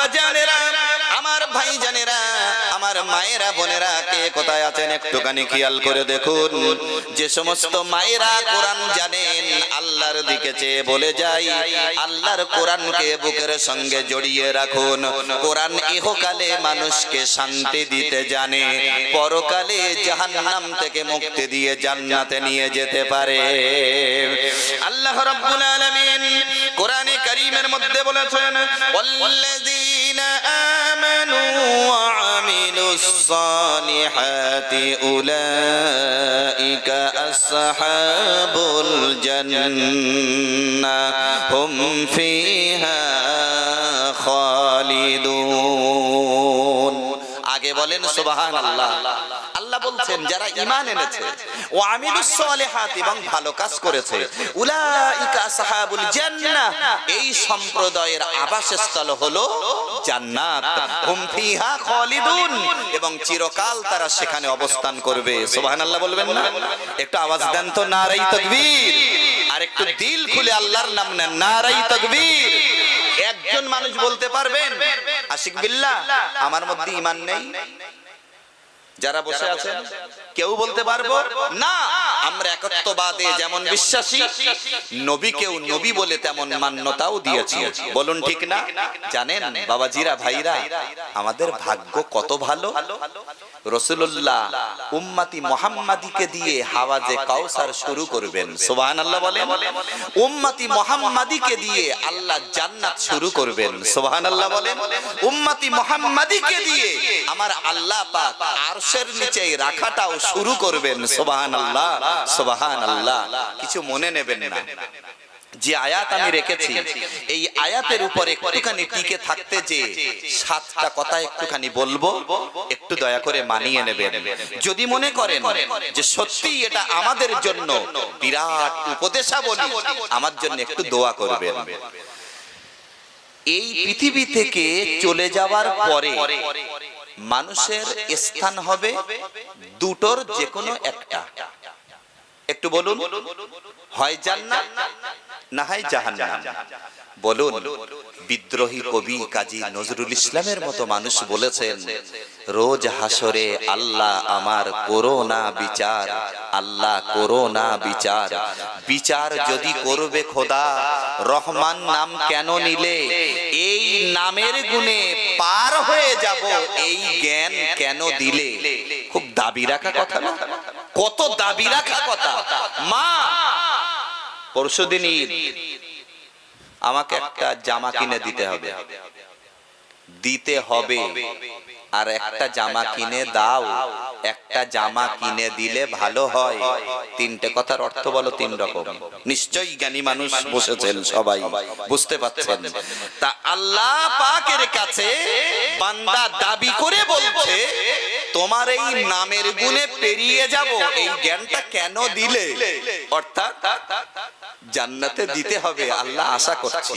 আব্বা আমার ভাই মায়েরা বোনেরা কে কোথায় আছেন একটুখানি খেয়াল করে দেখুন। যে সমস্ত মায়েরা কোরআন জানেন, আল্লাহর দিকে চেয়ে বলে যাই, আল্লাহর কোরআনকে বুকের সঙ্গে জড়িয়ে রাখুন। কোরআন ইহকালে মানুষকে শান্তি দিতে জানে, পরকালে জাহান্নাম থেকে মুক্তি দিয়ে জান্নাতে নিয়ে যেতে পারে। আল্লাহ রাব্বুল আলামিন কোরআনে কারীমের মধ্যে বলেছেন ওয়াল্লাযীনা আমানু ওয়া আমিলুস সালিহাতি উলাইকা আসহাবুল জান্নাহ হুম ফিহা খালিদুন আগে বলেন সুবহানাল্লাহ আল্লাহ বলছেন যারা ঈমান এনেছে ও আমিলুস সালিহাত এবং ভালো কাজ করেছে উলাইকা আসহাবুল জান্নাহ এই সম্প্রদায়ের আবাসস্থল হলো জান্নাত। হুম ফিহা খালিদুন এবং চিরকাল তারা সেখানে অবস্থান করবে। সুবহানাল্লাহ বলবেন না? একটু আওয়াজ দেন তো নারাই তাকবীর। আর একটু দিল খুলে আল্লাহর নাম নেন নারাই তাকবীর। একজন মানুষ বলতে পারবেন আশিক বিল্লাহ আমার মধ্যে ঈমান নেই? যারা বসে আছেন কেউ বলতে পারব না আমরা একত্ববাদে যেমন বিশ্বাসী নবীকেও নবী বলে তেমন মান্যতাও দিয়েছি। বলুন ঠিক না? জানেন বাবাজিরা ভাইরা আমাদের ভাগ্য কত ভালো? রসুল্লাহ উম্মাতি মোহাম্মাদিকে দিয়ে হাওয়াজে কাউসার শুরু করবেন সোবাহান আল্লাহ বলেন? উম্মাতি মোহাম্মাদিকে দিয়ে আল্লাহ জান্নাত শুরু করবেন সোবাহান আল্লাহ বলেন? উম্মাতি মোহাম্মাদিকে দিয়ে আমার আল্লাহ পাক আরশের নিচে রাখাটাও শুরু করবেন সোবাহান আল্লাহ সোবাহান আল্লাহ কিছু মনে নেবেন না। যে আয়াত আমি রেখেছি, এই আয়াতের উপর একটুখানি টিকে থাকতে যে সাতটা কথা একটুখানি বলব, একটু দয়া করে মানিয়ে নেবেন। যদি মনে করেন যে সত্যি এটা আমাদের জন্য বিরাট উপদেশাবলী, আমার জন্য একটু দোয়া করবেন। এই পৃথিবী থেকে চলে যাওয়ার পরে মানুষের স্থান হবে দুটোর যে কোনো একটা। একটু বলুন, হয় জান্নাত না হয় জাহান্নাম? বলুন, বিদ্রোহী কবি কাজী নজরুল ইসলামের মতো মানুষ বলেছেন, রোজ হাসরে আল্লাহ আমার করোনা বিচার, আল্লাহ করোনা বিচার। বিচার যদি করবে খোদা, রহমান নাম কেন নিলে? এই নামের গুণে পার হয়ে যাব এই জ্ঞান কেন দিলে? খুব দাবি রাখা কথা না? কত দাবি রাখা কথা? মা! পরশুদিন আমাকে একটা জামা কিনে দিতে হবে। দিতে হবে। আর একটা জামা কিনে দাও। একটা জামা কিনে দিলে ভালো হয়। তিনটে কথার অর্থ বলো তিন রকম। নিশ্চয়ই জ্ঞানী মানুষ বসেছেন সবাই। বুঝতে পারছেন? তা আল্লাহ পাকের কাছে বান্দা দাবি করে বলছে তোমার এই নামের গুণে পেরিয়ে যাব। এই জ্ঞানটা কেন দিলে? অর্থাৎ জান্নাতে দিতে হবে। আল্লাহ আশা করছি।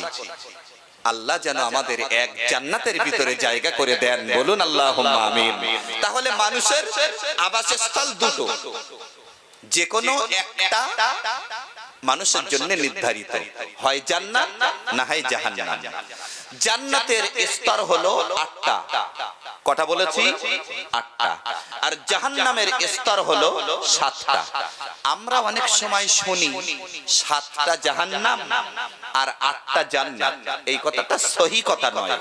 আল্লাহ যেন আমাদের এক জান্নাতের ভিতরে জায়গা করে দেন। বলুন আল্লাহ আমিন। তাহলে মানুষের আবাসস্থল দুটো। যে কোনো একটা মানুষের জন্য নির্ধারিত। হয় জান্নাত না হয় জাহান্নাম। জান্নাতের স্তর হলো আটটা। কটা বলেছি? আটটা। আর জাহান্নামের স্তর হলো সাতটা। আমরা অনেক সময় শুনি, সাতটা জাহান্নাম আর আটটা জান্নাত। এই কথাটা সহি কথা নয়।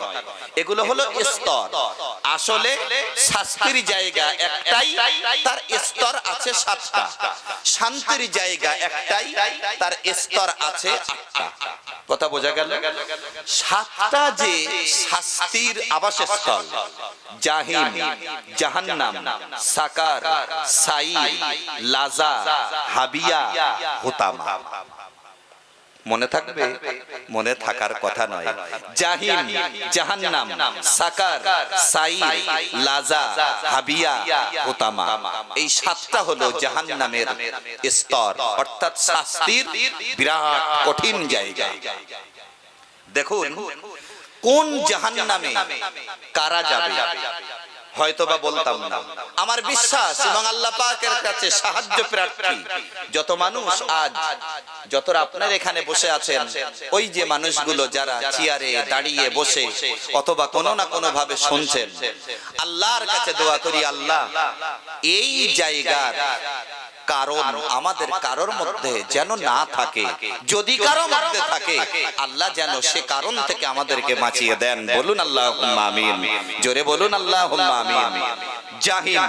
এগুলো হলো স্তর আসলে শাস্তির জায়গা একটাই, তার স্তর আছে সাতটা। শান্তির জায়গা একটাই, তার স্তর আছে আটটা। কথা বোঝা গেল? সাতটা যে শাস্তির আবাসস্থল জাহিম জাহান্নাম, সাকার সাইর লাজা, হাবিয়া, হোতামা। মনে থাকবে? মনে থাকার কথা নয়। জাহিম জাহান্নাম, সাকার সাই লাজা, হাবিয়া, হোতামা। এই সাতটা হলো জাহান্নামের স্তর, অর্থাৎ শাস্তির বিরাট কঠিন জায়গা। দেখুন কোন জাহান নামে কারা যাবে? হয়তো বা বলতাম না। আমার বিশ্বাস এবং আল্লাহ পাকের কাছে সাহায্য প্রার্থী, যত মানুষ আজ যতরা আপনার এখানে বসে আছেন, ওই যে মানুষগুলো যারা চেয়ারে দাঁড়িয়ে বসে অথবা কোনো না কোনো ভাবে শুনছেন, আল্লাহর কাছে দোয়া করি, আল্লাহ, এই জায়গার কারণ আমাদের কারোর মধ্যে যেন না থাকে। যদি কারও মধ্যে থাকে আল্লাহ যেন সে কারণ থেকে আমাদেরকে বাঁচিয়ে দেন। বলুন আল্লাহ আমিন। জোরে বলুন আল্লাহ আমিন। জাহিন।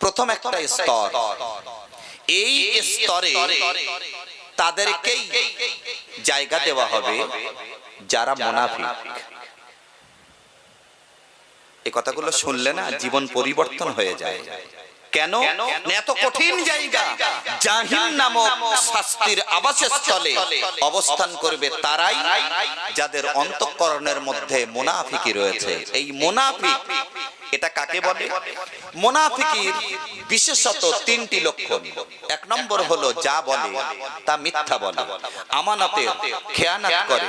প্রথম একটা স্তর। এই স্তরে তাদেরকেই জায়গা দেওয়া হবে যারা মোনাফিক। এই কথাগুলো শুনলে না জীবন পরিবর্তন হয়ে যায়। কেন? এত কঠিন জায়গা। জাহিন নামক শাস্তির আবাসস্থলে অবস্থান করবে তারাই যাদের অন্তঃকরণের মধ্যে মোনাফিকি রয়েছে। এই মোনাফিক এটা কাকে বলে? মোনাফিকির বিশেষত তিনটি লক্ষণ। এক নম্বর হলো যা বলে তা মিথ্যা বলে। আমানতের খেয়ানাত করে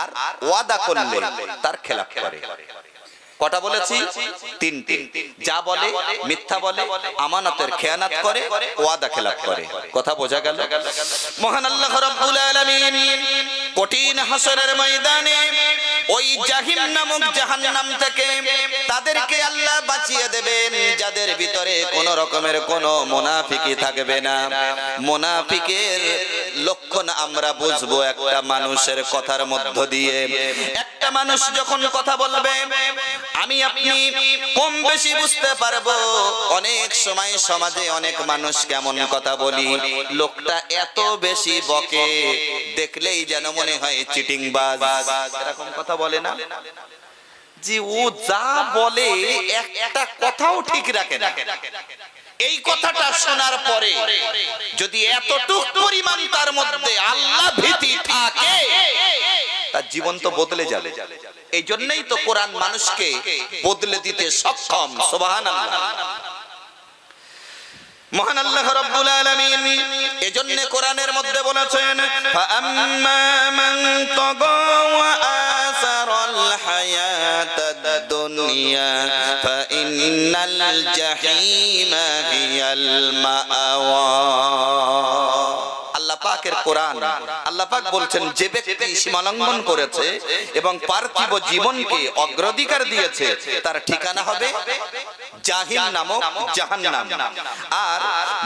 আর ওয়াদা করলে তার খেলাপ করে। কটা বলেছি? তিনটি। যা বলে, মিথ্যা বলে, আমানতের খেয়ানাত করে, ওয়াদা খেলাপ করে। কথা বোঝা গেল? মহান আল্লাহ রাব্বুল আলামিন কঠিন হাসরের ময়দানে ওই জাহিম নামক জাহান্নাম থেকে তাদেরকে আল্লাহ বাঁচিয়ে দেবেন, যাদের ভিতরে কোন রকমের কোন মুনাফিকি থাকবে না। মুনাফিকের লক্ষণ আমরা বুঝব একটা মানুষের কথার মধ্য দিয়ে। একটা মানুষ যখন কথা বলবে আমি আপনি কম বেশি বুঝতে পারব। অনেক সময় সমাজে অনেক মানুষ কেমন কথা বলি। লোকটা এত বেশি বকে, দেখলেই যেন মনে হয় চিটিং বাজ এরকম কথা বলে না? যে ও যা বলে, একটা কথাও ঠিক রাখে না। এই কথাটা শোনার পরে, যদি এতটুক পরিমাণ তার মধ্যে আল্লাহ ভীতি থাকে, তার জীবন তো বদলে যাবে। এই জন্যই তো কোরআন মানুষকে বদলে দিতে সক্ষম সোবাহান মহান আল্লাহ রাব্বুল আলামিন এজন্য কোরআনের মধ্যে বলেছেন, ফাআম্মা মান তাগা ওয়া আসারাল হায়াতাদ দুনিয়া ফাইন্নাল জাহিমা হিয়াল মাআওয়া কোরআন। বলছেন, যে ব্যক্তি সীমালঙ্ঘন করেছে এবং পার্থিব জীবনকে অগ্রাধিকার দিয়েছে, তার ঠিকানা হবে নামক আর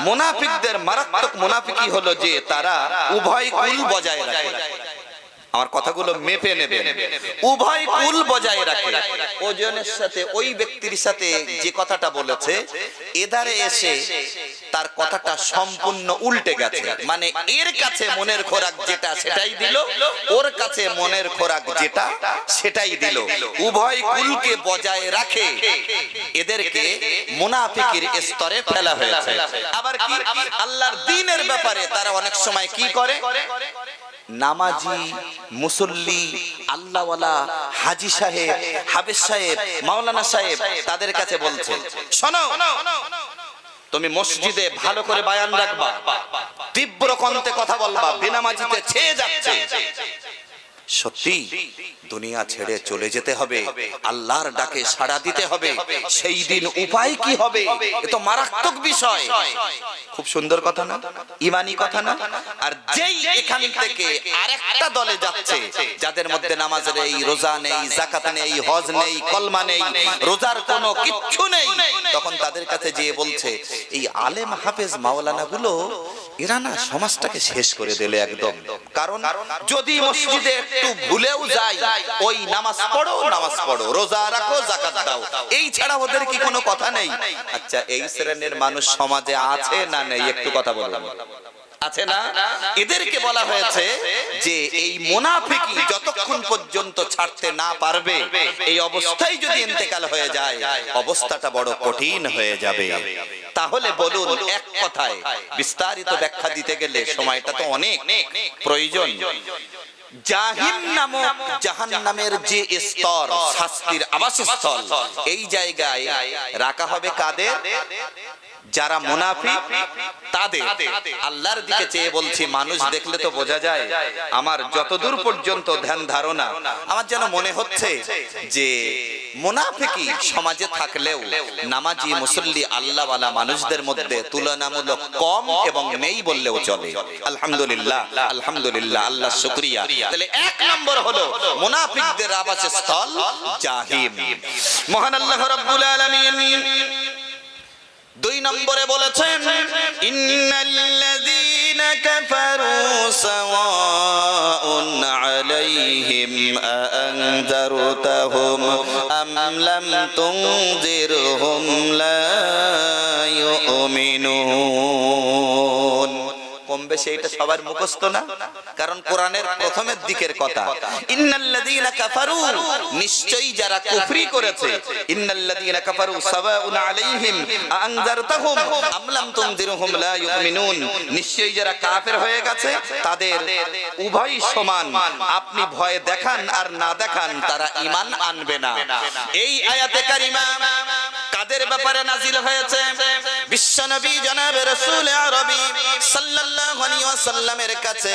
মুনাফিকদের মারাত্মক মুনাফিকি হলো যে তারা উভয় বজায় রাখে। আমার কথাগুলো মেপে নেবে উভয় কুল বজায় রাখে ওজনের সাথে ওই ব্যক্তির সাথে যে কথাটা বলেছে এধারে এসে তার কথাটা সম্পূর্ণ উল্টে গেছে। মানে এর কাছে মনের খোরাক যেটা সেটাই দিল ওর কাছে মনের খোরাক যেটা সেটাই দিল। উভয় কুলকে বজায় রাখে। এদেরকে মুনাফিকির স্তরে ফেলা হয়েছে। আবার কি? আল্লাহর দিনের ব্যাপারে তারা অনেক সময় কি করে? নামাজি, মুসল্লি, আল্লাহওয়ালা, হাজি সাহেব হাবিজ সাহেব, মাওলানা সাহেব তাদের কাছে বলছে, শোনো, তুমি মসজিদে ভালো করে বায়ান রাখবা, তীব্র কণ্ঠে কথা বলবা, বেনামাজিতে ছেয়ে যাচ্ছে। সত্যি, দুনিয়া ছেড়ে চলে যেতে হবে। আল্লাহর ডাকে সাড়া দিতে হবে। সেই দিন উপায় কি হবে? এ তো মারাত্মক বিষয়। খুব সুন্দর কথা না? ইমানি কথা না? আর যেই এখান থেকে আরেকটা দলে যাচ্ছে, যাদের মধ্যে নামাজ নেই, রোজা নেই জাকাত নেই, হজ নেই, কলমা নেই, রোজার কোনো কিচ্ছু নেই, তখন তাদের কাছে যেয়ে বলছে, এই আলেম হাফেজ মাওলানা গুলো এরা না সমাজটাকে শেষ করে দিলে একদম। কারণ যদি মসজিদে একটু ভুলেও যায় ওই নামাজ পড়ো নামাজ পড়ো, রোজা রাখো জাকাত দাও। এই ছাড়া ওদের কি কোনো কথা নেই? আচ্ছা এই শ্রেণির মানুষ সমাজে আছে না নেই? একটু কথা বলুন আছে না? এদেরকে বলা হয়েছে যে এই মুনাফিকি যতক্ষণ পর্যন্ত ছাড়তে না পারবে, এই অবস্থায় যদি ইন্তেকাল হয়ে যায়, অবস্থাটা বড় কঠিন হয়ে যাবে। তাহলে বলুন, এক কথায় বিস্তারিত ব্যাখ্যা দিতে গেলে সময়টা তো অনেক প্রয়োজন। জাহিম নামক জাহান নামের যে স্তর শাস্তির আবাসস্থল। এই জায়গায় রাখা হবে কাদের? যারা মুনাফিক তাদের আল্লাহর দিকে চেয়ে বলছি মানুষ দেখলে তো বোঝা যায় আমার যতদূর পর্যন্ত ধ্যান ধারণা আমার যেন মনে হচ্ছে যে মুনাফিকি সমাজে থাকলেও নামাজি মুসল্লি আল্লাহওয়ালা মানুষদের মধ্যে তুলনামূলক কম এবং নেই বললেও চলে। আলহামদুলিল্লাহ আলহামদুলিল্লাহ আল্লাহ শুকরিয়া। তাহলে এক নম্বর হলো মুনাফিকদের আবাসস্থল জাহিম। মহান আল্লাহ রাব্বুল আলামিন দুই নম্বরে বলেছেন ইন্নাল্লাযীনা কাফারু সাওয়াউন আলাইহিম আআনজারতাহুম আম লাম তুনজিরহুম লা ইউমিনুন। কম বেশি এটা সবার মুখস্থ না। কারণ কোরআনের প্রথমের দিকের কথা। ইন্নাল্লাযীনা কাফারু, নিশ্চয়ই যারা কুফরি করেছে। ইন্নাল্লাযীনা কাফারু সাওয়াউন আলাইহিম, আনজারতাহুম, আম লাম তুনজিরহুম লা ইউমিনুন। নিশ্চয়ই যারা কাফের হয়ে গেছে, তাদের উভয় সমান। আপনি ভয় দেখান আর না দেখান, তারা ঈমান আনবে না। এই আয়াতে কারিমা কাদের ব্যাপারে নাজিল হয়েছে। বিশ্বনবী জনাবে রাসূল আরবি সাল্লাল্লাহু আলাইহি ওয়াসাল্লামের কাছে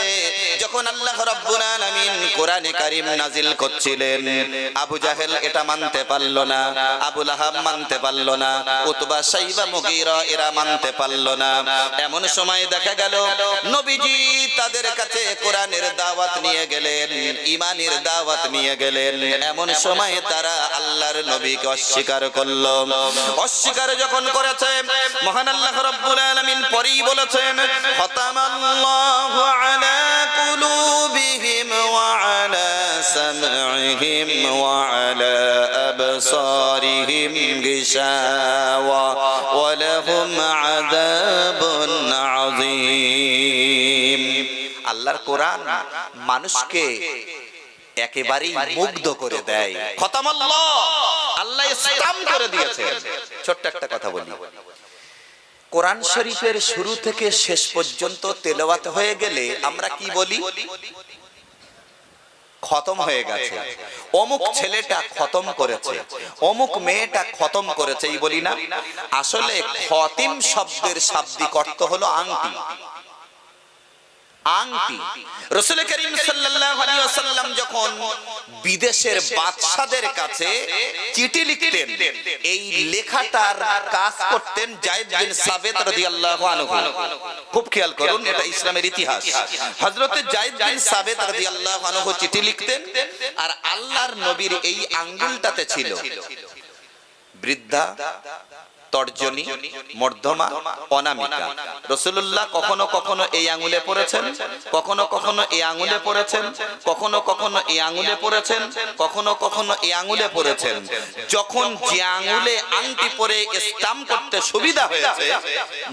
যখন আল্লাহ রাব্বুল আলামিন কোরআনে কারীম নাজিল করছিলেন, আবু জাহেল এটা মানতে পারল না, আবু লাহাব মানতে পারল না, উতবা সাইবা মুগীরা এরা মানতে পারল না। এমন সময় দেখা গেল, নবীজি তাদের কাছে কোরআনের দাওয়াত নিয়ে গেলেন ইমানের দাওয়াত নিয়ে গেলেন। এমন সময় তারা আল্লাহর নবীকে অস্বীকার করল। অস্বীকার যখন করেছে, মহান আল্লাহ রাব্বুল আলামিন পরেই বলেছেন খতামাল্লাহু আলা কুলুবিহিম ওয়া আলা সামঈহিম ওয়া আলা আবসারিহিম গিশাওয়া ওয়া লাহুম আযাবুন আযীম. আল্লাহর কোরআন মানুষকে একেবারেই মুগ্ধ করে দেয়। খতামাল্লাহ আল্লাহ। ইসলাম করে দিয়েছে। ছোট্ট একটা কথা বলি। কোরআন শরীফের শুরু থেকে শেষ পর্যন্ত তেলাওয়াত হয়ে গেলে আমরা কি বলি? খতম হয়ে গেছে। অমুক ছেলেটা খতম করেছে। অমুক মেয়েটা খতম করেছে এই বলি না? আসলে খতিম শব্দের শাব্দিক অর্থ হলো আংটি। আংটি। রসুল করিম ওয়াসাল্লাম যখন বিদেশের বাদশাদের কাছে চিঠি লিখতেন, এই লেখাটার কাজ করতেন জায়েদ বিন সাবিত রাদিয়াল্লাহু আনহু। খুব খেয়াল করুন, এটা ইসলামের ইতিহাস। হযরতে জায়েদ বিন সাবিত রাদিয়াল্লাহু আনহু চিঠি লিখতেন, আর আল্লাহর নবীর এই আঙ্গুলটাতে ছিল, বৃদ্ধা তর্জনী, মর্ধমা, অনামিকা। রসুল্লাহ কখনো কখনো এই আঙুলে পড়েছেন, কখনো কখনো এই আঙুলে পড়েছেন, কখনো কখনো এই আঙুলে পড়েছেন, কখনো কখনো এই আঙুলে পড়েছেন। যখন যে আঙুলে আংটি পরে স্টাম করতে সুবিধা হয়েছে,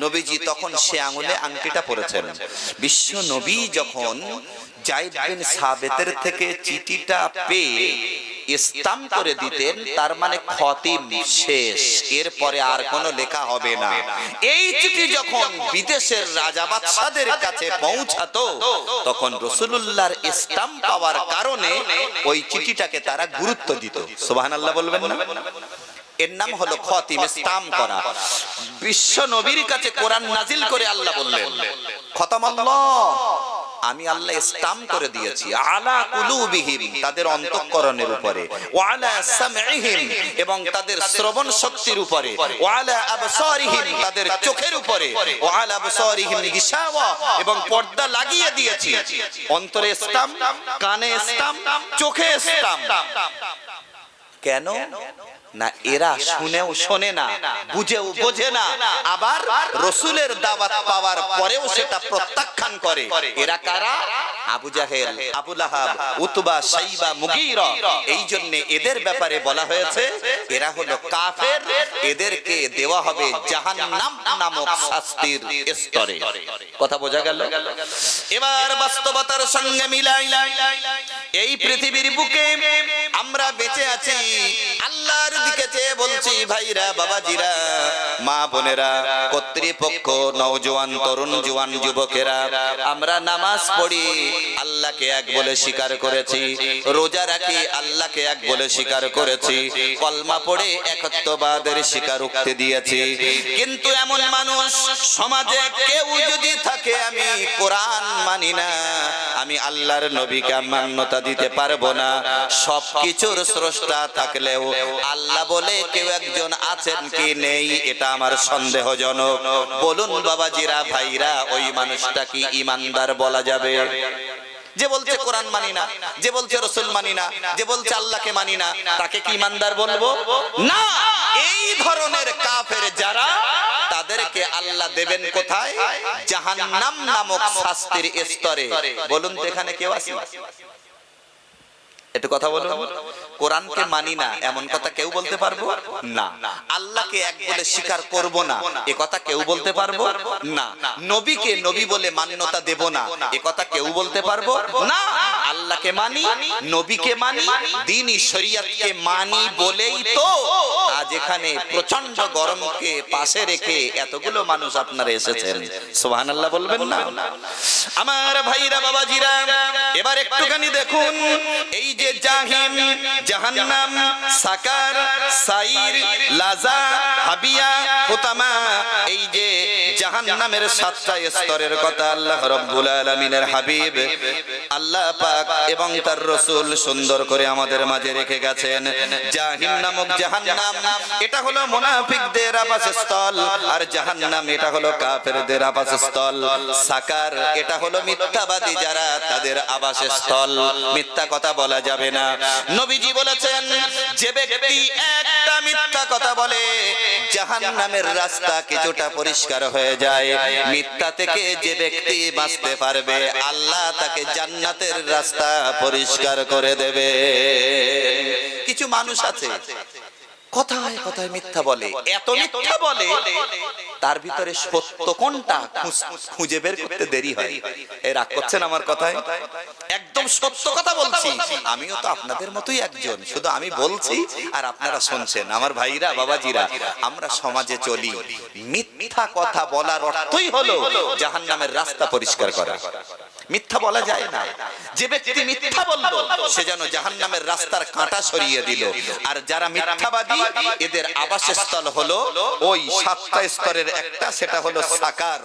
নবীজি তখন সে আঙুলে আংটিটা পড়েছেন বিশ্ব নবী যখন বিন সাবেতের থেকে চিঠিটা পেয়ে ইস্তাম করে দিতেন, তার মানে খতিম শেষ। এরপরে আর কোনো লেখা হবে না। এই চিঠি যখন বিদেশের রাজা বাদশাদের কাছে পৌঁছাতো, তখন রসুলুল্লাহর ইস্তাম পাওয়ার কারণে ওই চিঠিটাকে তারা গুরুত্ব দিত। সুবহানাল্লাহ বলবেন না? এর নাম হলো খতিম ইস্তাম করা। বিশ্ব নবীর কাছে কোরআন নাজিল করে আল্লাহ বললেন খতম আমি আল্লাহ ইসলাম করে দিয়েছি। আলা কুলুবিহিম তাদের অন্তঃকরণের উপরে। ওয়ালা সামঈহিম এবং তাদের শ্রবণ শক্তির উপরে। ওয়ালা আবসারিহিম তাদের চোখের উপরে। ওয়ালা আবসারিহিম গিশাওয়া এবং পর্দা লাগিয়ে দিয়েছি। অন্তরে ইসলাম কানে ইসলাম চোখে ইসলাম কেন? না এরা শুনেও শোনে না, বুঝেও বোঝে না। আবার রসুলের দাওয়াত পাওয়ার পরেও সেটা প্রত্যাখ্যান করে। এরা কারা? আবু জাহেল, আবু লাহাব, উতবা সাইবা মুগীরা। এই জন্য এদের ব্যাপারে বলা হয়েছে, এরা হলো কাফের। এদেরকে দেওয়া হবে জাহান্নাম নামক শাস্তির স্তরে। কথা বোঝা গেল? এবার বাস্তবতার সঙ্গে মিলাই। এই পৃথিবীর বুকে আমরা বেঁচে আছি আল্লাহর দিকে চেয়ে বলছি ভাইরা বাবাজিরা মা বোনেরা কর্তৃপক্ষ নওজোয়ান তরুণ জোয়ান যুবকেরা আমরা নামাজ পড়ি আল্লাহকে এক বলে স্বীকার করেছি রোজা রাখি আল্লাহকে এক বলে স্বীকার করেছি কলমা পড়ে একত্ববাদের স্বীকারোক্তি দিয়েছি কিন্তু এমন মানুষ সমাজে কেউ যদি থাকে আমি কোরআন মানি না আমি আল্লাহর নবীকে মান্যতা দিতে পারব না সব কিছুর স্রষ্টা থাকলেও আল্লাহ বলে, কেউ একজন আছেন কি নেই? এটা আমার সন্দেহজনক। বলুন, বাবাজিরা, ভাইরা, ওই মানুষটা কি ইমানদার বলা যাবে? যে বলছে কোরআন মানি না, যে বলছে রসুল মানি না, যে বলছে আল্লাহকে মানি না, তাকে কি ইমানদার বলব? না! এই ধরনের কাফের যারা, তাদেরকে আল্লাহ দেবেন কোথায়? জাহান্নাম নামক শাস্তির স্তরে। বলুন তো এখানে কেউ আছে? একটু কথা বলো কোরআনকে মানি না এমন কথা কেউ বলতে পারব? না। আল্লাহকে এক বলে স্বীকার করব না। এ কথা কেউ বলতে পারব? না। নবীকে নবী বলে মান্যতা দেব না। এ কথা কেউ বলতে পারব? না। আল্লাহকে মানি নবীকে মানি দিনই শরিয়তকে মানি বলেই তো আজ এখানে প্রচণ্ড গরমকে পাশে রেখে এতগুলো মানুষ আপনারা এসেছেন। সুবহানাল্লাহ বলবেন না। আমার ভাইরা বাবাজিরা এবার একটুখানি দেখুন। এই যে জাহিম জাহান্নাম সাকার সাইর লাজা হাবিয়া হুতামা এই যে জাহান্নামের সাতটা স্তরের কথা আল্লাহ রাব্বুল আলামিনের হাবিব আল্লাহ পাক এবং তার রাসূল সুন্দর করে আমাদের মাঝে রেখে গেছেন জাহিম নামক জাহান্নাম। এটা হলো মুনাফিকদের আবাসস্থল। আর জাহান্নাম এটা হলো কাফেরদের আবাসস্থল। সাকার এটা হলো মিথ্যাবাদী যারা তাদের আবাসস্থল। মিথ্যা কথা বলা যাবে না। নবীজি বলেছেন যে ব্যক্তি একটা মিথ্যা কথা বলে জাহান্নামের রাস্তা কিছুটা পরিষ্কার হয়ে যায়। মিথ্যা থেকে যে ব্যক্তি বাঁচতে পারবে, আল্লাহ তাকে জান্নাতের রাস্তা পরিষ্কার করে দেবে। কিছু মানুষ আছে কথায় কথায় মিথ্যা বলে, এত মিথ্যা বলে, তার ভিতরে সত্য কোনটা খুঁজে বের করতে দেরি হয়। রাগ করছেন আমার কথায়? একদম সত্য কথা বলছি। আমিও তো আপনাদের মতোই একজন। শুধু আমি বলছি আর আপনারা শুনছেন। আমার ভাইরা, বাবাজিরা, আমরা সমাজে চলি। মিথ্যা কথা বলার অর্থই হলো জাহান্নামের রাস্তা পরিষ্কার করা। মিথ্যা বলা যায় না। যে ব্যক্তি মিথ্যা বলল, সে যেন জাহান্নামের রাস্তার কাঁটা সরিয়ে দিল। আর যারা মিথ্যাবাদী, এদের আবাসস্থল হলো ওই সাতটা স্তরের একটা, সেটা হলো সাকার।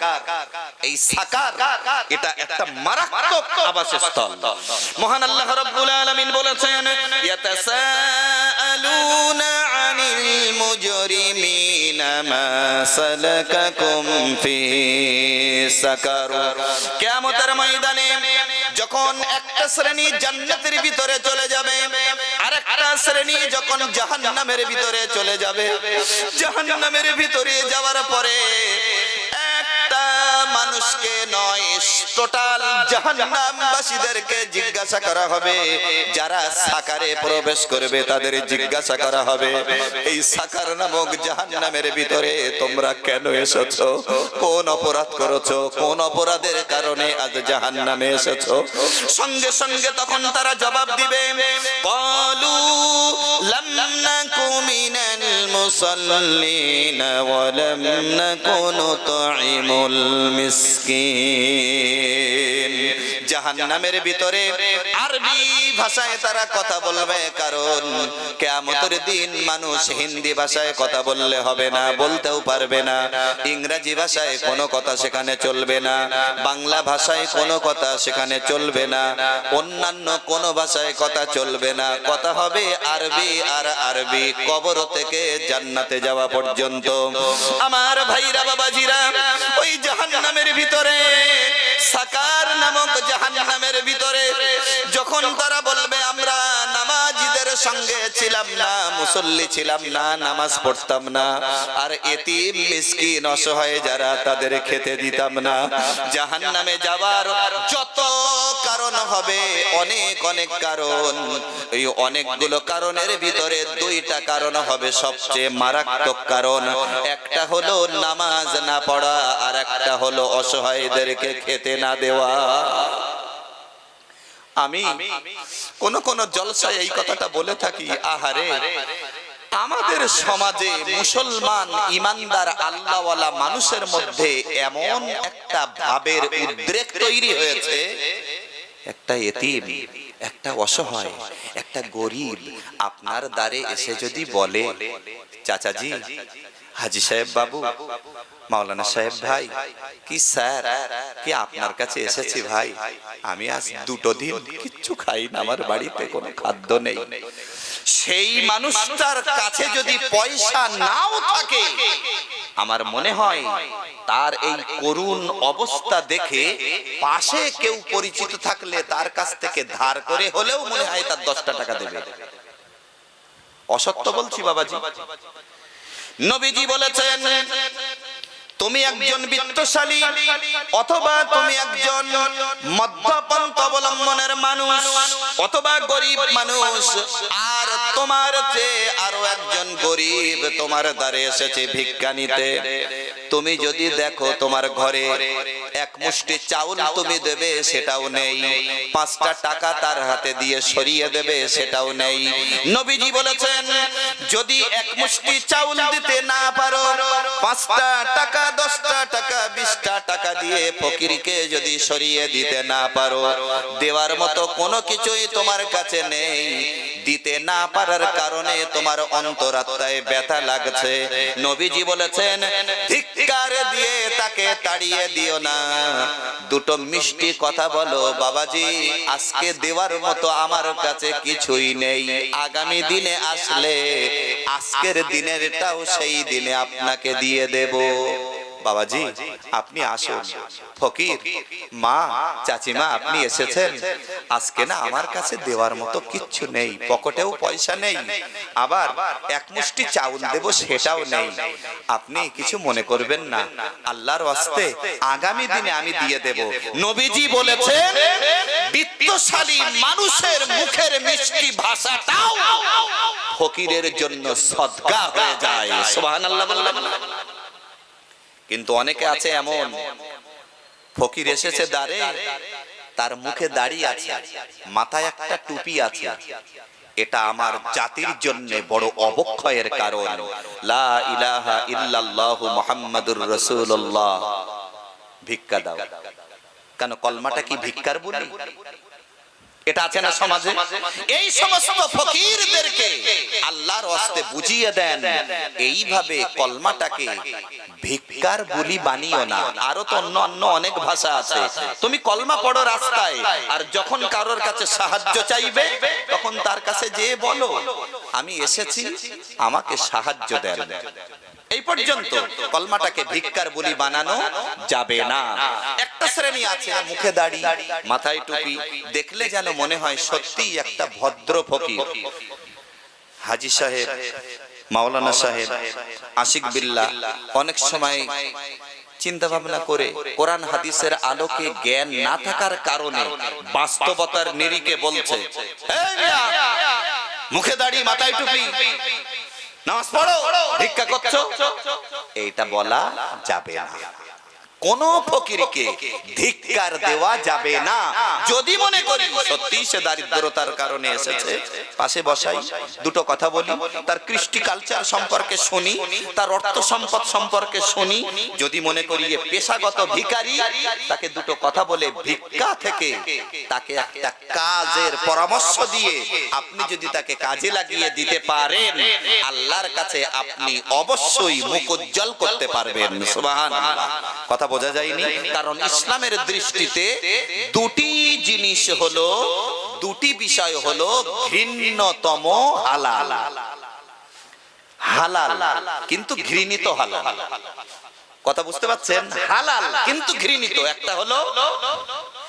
এই সাকার, এটা একটা মারাত্মক আবাসস্থল। মহান আল্লাহ রাব্বুল আলামিন বলেছেন, ইয়াতাসাআলুনা আনিল মুজরিমিনা মা সালাকাকুম ফি সাকার। কিয়ামতের ময়দানে যখন একটা শ্রেণি জান্নাতের ভিতরে চলে যাবে আর একটা শ্রেণি যখন জাহান্নামের ভিতরে চলে যাবে, জাহান্নামের ভিতরে যাওয়ার পরে মানুষকে নয় টোটাল জাহান্নামবাসীদেরকে জিজ্ঞাসা করা হবে। যারা সাকারে প্রবেশ করবে, তাদের জিজ্ঞাসা করা হবে, এই সাকার নামক জাহান্নামের ভিতরে তোমরা কেন এসেছ? কোন অপরাধ করেছ? কোন অপরাধের কারণে আজ জাহান্নামে এসেছ? সঙ্গে সঙ্গে তখন তারা জবাব দিবে, কলু লাম নাকুমিনাল মুসাল্লিনা ওয়া লাম নাকুনু তুইমুল মিস মিসকিন। জাহান্নামের ভিতরে আরবি ভাষায় তারা কথা বলবে, কারণ কেয়ামতের দিন মানুষ হিন্দি ভাষায় কথা বললে হবে না, বলতেও পারবে না। ইংরেজি ভাষায় কোনো কথা সেখানে চলবে না, বাংলা ভাষায় কোনো কথা সেখানে চলবে না, অন্যান্য কোনো ভাষায় কথা চলবে না। কথা হবে আরবি আর আরবি, কবর থেকে জান্নাতে যাওয়া পর্যন্ত। আমার ভাইরা, বাবাজিরা ওই জাহান্নামের ভিতরে, সাকার নামক জাহান্নামের ভিতরে যখন তারা বলবে, আমরা নামাজিদের সঙ্গে ছিলাম না, মুসল্লি ছিলাম না, নামাজ পড়তাম না, আর এতিম, মিসকিন, অসহায় যারা তাদের খেতে দিতাম না, জাহান্নামে যাওয়ার যত কারণ হবে, অনেক অনেক কারণ। এই অনেকগুলো কারণের ভিতরে দুইটা কারণ হবে সবচেয়ে মারাত্মক কারণ। একটা হলো নামাজ না পড়া, আর একটা হলো অসহায়দেরকে খেতে না দেওয়া। আমি কোন কোন জলসায় এই কথাটা বলে থাকি, আহারে, আমাদের সমাজে মুসলমান ইমানদার আল্লাহওয়ালা মানুষের মধ্যে এমন একটা ভাবের উদ্রেক তৈরি হয়েছে একটা এতিম, একটা অসহায়, একটা গরিব আপনার দ্বারে এসে যদি বলে, চাচাজি, হাজি সাহেব বাবু, মাওলানা সাহেব ভাই, কি স্যার, কি আপনার কাছে এসেছি ভাই? আমি আজ দুটো দিন কিচ্ছু খাই না, আমার বাড়িতে কোনো খাদ্য নেই। সেই মানুষটার কাছে যদি পয়সা নাও থাকে আমার মনে হয় তার এই করুণ অবস্থা দেখে পাশে কেউ পরিচিত থাকলে তার কাছ থেকে ধার করে হলেও মনে হয় তার দশটা টাকা দেবে। অসত্য বলছি বাবাজি। নবীজি বলেছেন তুমি একজন বিত্তশালী অথবা তুমি একজন মধ্যপন্থ অবলম্বনের মানুষ অথবা গরিব মানুষ। আর তোমার চেয়ে আরও একজন গরিব তোমার দ্বারে এসেছে ভিক্ষা নিতে। তুমি যদি দেখো তোমার ঘরে এক মুষ্টি চাউল তুমি দেবে সেটাও নেই। পাঁচটা টাকা তার হাতে দিয়ে সরিয়ে দেবে সেটাও নেই। নবীজি বলেছেন যদি এক মুষ্টি চাউল দিতে না পারো পাঁচটা টাকা দশটা টাকা বিশটা টাকা দিয়ে ফকিরকে যদি সরিয়ে দিতে না পারো দেওয়ার মতো কোনো কিছুই তোমার কাছে নেই। দিতে না পারার কারণে তোমার অন্তরাত্মায় ব্যথা লাগছে। নবীজি বলেছেন, ধিক্কার দিয়ে তাকে তাড়িয়ে দিও না। দুটো মিষ্টি কথা বলো, বাবাজি, আজকে দেওয়ার মতো আমার কাছে কিছুই নেই। আগামী দিনে আসলে আজকের দিনেরটাও সেই দিনে আপনাকে দিয়ে দেব। বাবাজি, আপনি আসুন। ফকির, মা, চাচিমা, আপনি এসেছেন। আজকে না আমার কাছে দেওয়ার মতো কিচ্ছু নেই, পকেটেও পয়সা নেই। আবার এক মুষ্টি চাউল দেব সেটাও নেই। আপনি কিছু মনে করবেন না। আল্লাহর ওয়াস্তে আগামী দিনে আমি দিয়ে দেব। নবীজি বলেছেন, বিত্তশালী মানুষের মুখের মিষ্টি ভাষাটাও ফকিরের জন্য সদকা হয়ে যায়। সুবহানাল্লাহ বললেন কিন্তু অনেকে আছে এমন। ফকির এসেছে দাঁড়ে তার মুখে দাড়ি আছে মাথায় একটা টুপি আছে। এটা আমার জাতির জন্য বড় অবক্ষয়ের কারণ। লা ইলাহা ইল্লাল্লাহু মুহাম্মাদুর রাসূলুল্লাহ। ভিক্ষা দাও। কেন কলমাটা কি ভিক্ষার বলি এটা আছে না সমাজে? এই সমস্ত ফকিরদেরকে আল্লাহর হস্তে বুঝিয়ে দেন। এইভাবে কলমাটাকে ভিক্ষার বলি বানিও না। আরও তো অন্য অন্য অনেক ভাষা আছে। তুমি কলমা পড়ো রাস্তায়। আর যখন কারোর কাছে সাহায্য চাইবে তখন তার কাছে যে বলো আমি এসেছি আমাকে সাহায্য দেন। এই পর্যন্ত কলমাটাকে ভিক্ষার বলি বানানো যাবে না। একটা শ্রেণি আছে মুখে দাড়ি মাথায় টুপি। দেখলে যেন মনে হয় সত্যি একটা ভদ্র ফকির। হাজি সাহেব মাওলানা সাহেব আশিক বিল্লা অনেক সময় চিন্তা ভাবনা করে কোরআন হাদিসের আলোকে জ্ঞান না থাকার কারণে বাস্তবতার নিরিকে বলছে মুখে দাড়ি মাথায় টুপি নামাজ পড়ো ভিক্ষা করছ। এইটা বলা যাবে না। কোন ফকিরকে ধিক্কার দেওয়া যাবে না। যদি মনে করি সত্যি সে দারিদ্রতার কারণে এসেছে, পাশে বসাই, দুটো কথা বলি, তার কৃষ্টি কালচার সম্পর্কে শুনি, তার অর্থ সম্পদ সম্পর্কে শুনি, যদি মনে করি এ পেশাগত ভিখারি, তাকে দুটো কথা বলে ভিক্ষা থেকে তাকে একটা কাজের পরামর্শ দিয়ে আপনি যদি তাকে কাজে লাগিয়ে দিতে পারেন, আল্লাহর কাছে আপনি অবশ্যই মুখ উজ্জ্বল করতে পারবেন। সুবহানাল্লাহ। কথা বোঝা যায়নি। কারণ ইসলামের দৃষ্টিতে দুটি জিনিস হলো দুটি বিষয় হলো ঘৃণ্যতম হালাল। হালাল কিন্তু ঘৃণিত হালাল। কথা বুঝতে পারছেন? হালাল কিন্তু ঘৃণিত। একটা হলো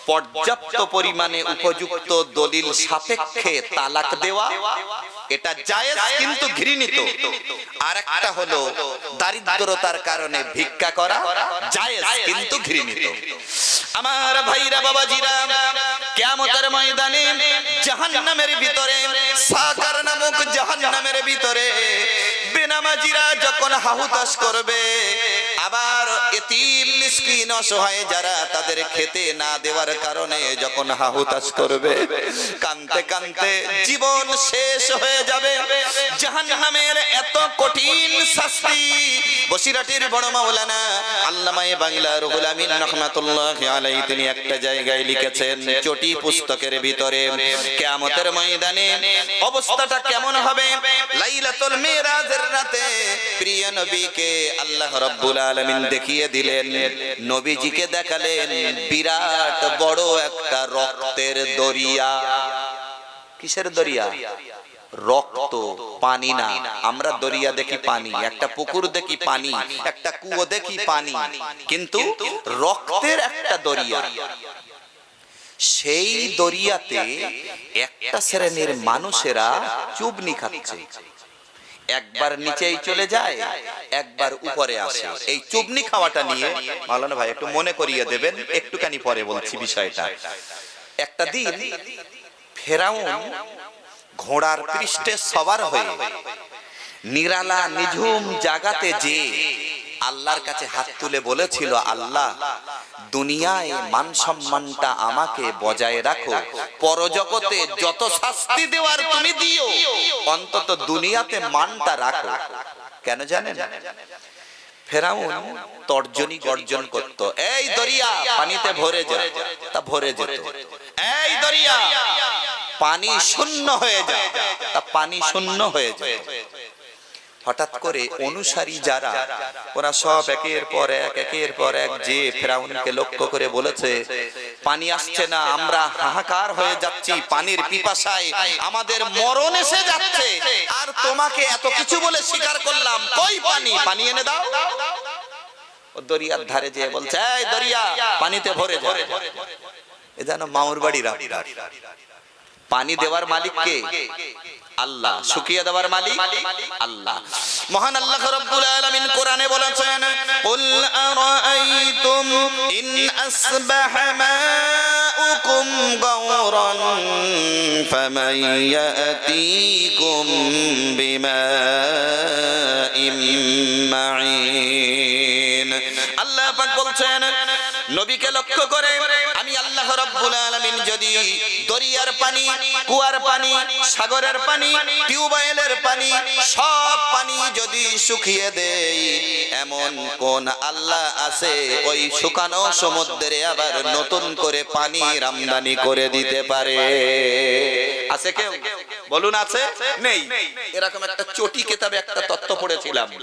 পর্যাপ্ত পরিমাণে উপযুক্ত দলিল সাপেক্ষে তালাক দেওয়া, এটা জায়েজ কিন্তু ঘৃণিত। আর একটা হলো দারিদ্রতার কারণে ভিক্ষা করা, জায়েজ কিন্তু ঘৃণিত। আমার ভাইরা, বাবাজিরা, কিয়ামতের ময়দানে জাহান্নামের ভিতরে, সাকার নামক জাহান্নামের ভিতরে বেনামাজিরা যখন হাহুতাস করবে, আবার এতিম মিসকিন অসহায় যারা তাদের খেতে না দেওয়ার কারণে যখন হাহুতাস করবে, কানতে কানতে জীবন শেষ হয়ে যাবে। জাহান্নামের এত কঠিন শাস্তি। বসিরাটির বড় মাওলানা আল্লামায়ে বাংলা রুহুল আমিন রহমাতুল্লাহ আলাইহি তিনি একটা জায়গায় লিখেছেন, চটি পুস্তকের ভিতরে, কিয়ামতের ময়দানে অবস্থাটা কেমন হবে? রাতে প্রিয় নবীকে আল্লাহ রাব্বুল আলামিন দেখিয়ে দিলেন। নবীজিকে দেখালেন বিরাট বড় একটা রক্তের দরিয়া। কিসের দরিয়া? রক্ত, পানি না। আমরা দরিয়া দেখি পানি, একটা পুকুর দেখি পানি, একটা কুয়ো দেখি পানি, কিন্তু রক্তের একটা দরিয়া। সেই দরিয়াতে একটা শ্রেণির মানুষেরা চুবনি খাচ্ছে। একবার নিচেই চলে যায়, একবার উপরে আসে। এই চুবনি খাওয়াটা নিয়ে মাওলানা ভাই একটু মনে করিয়ে দেবেন, একটুখানি পরে বলছি বিষয়টা। একটা দিন ফেরাউন ঘোড়ার পৃষ্ঠে সবার হয়ে নিরালা নিঝুম জাগাতে যে আল্লাহর কাছে হাত তুলে বলেছিল, আল্লাহ, দুনিয়ায় মান সম্মানটা আমাকে বজায় রাখো। পরজগতে যত শাস্তি দেওয়ার তুমি দিও, অন্তত দুনিয়াতে মানটা রাখো। কেন জানেন? ফেরাউন তর্জনী গর্জন করত, এই দরিয়া পানিতে ভরে যায় তা ভরে যেত। এই দরিয়া পানি শূন্য হয়ে যায় তা পানি শূন্য হয়ে যায় হঠাৎ করে অনুসারী যারা ওরা সব একের পর এক একের পর এক যে ফেরাউনকে লক্ষ্য করে বলেছে পানি আসছে না আমরা হাহাকার হয়ে যাচ্ছি পানির পিপাসায় আমাদের মরণ এসে যাচ্ছে আর তোমাকে এত কিছু বলে স্বীকার করলাম। কই পানি? পানি এনে দাও। ও দরিয়ার ধারে যেয়ে বলছে এই দরিয়া পানিতে ভরে যায় এ যেন মামুর পানি দেওয়ার মালিক কে আল্লাহ। শুকিয়ে দেওয়ার মালিক? আল্লাহ। মহান আল্লাহ রাব্বুল আলামিন কোরআনে বলেছেন, কুল আরাআইতুম ইন আসবাহা মাউকুম গাওরান ফামান ইয়াতিকুম বিমাইম মাইন আল্লাহ পাক বলছেন নবীকে লক্ষ্য করে আমি আল্লাহ রাব্বুল আলামিন যদি দরিয়ার পানি, কুয়ার পানি, সাগরের পানি, টিউবওয়েলের পানি, সব পানি যদি শুকিয়ে দেই, এমন কোন আল্লাহ আছে? ওই শুকানো সমুদ্রে আবার নতুন করে পানি আমদানি করে দিতে পারে। আছে কেউ? বলুন, আছে? নেই। এরকম একটা চটি কেতাবে একটা তত্ত্ব পড়েছিলাম।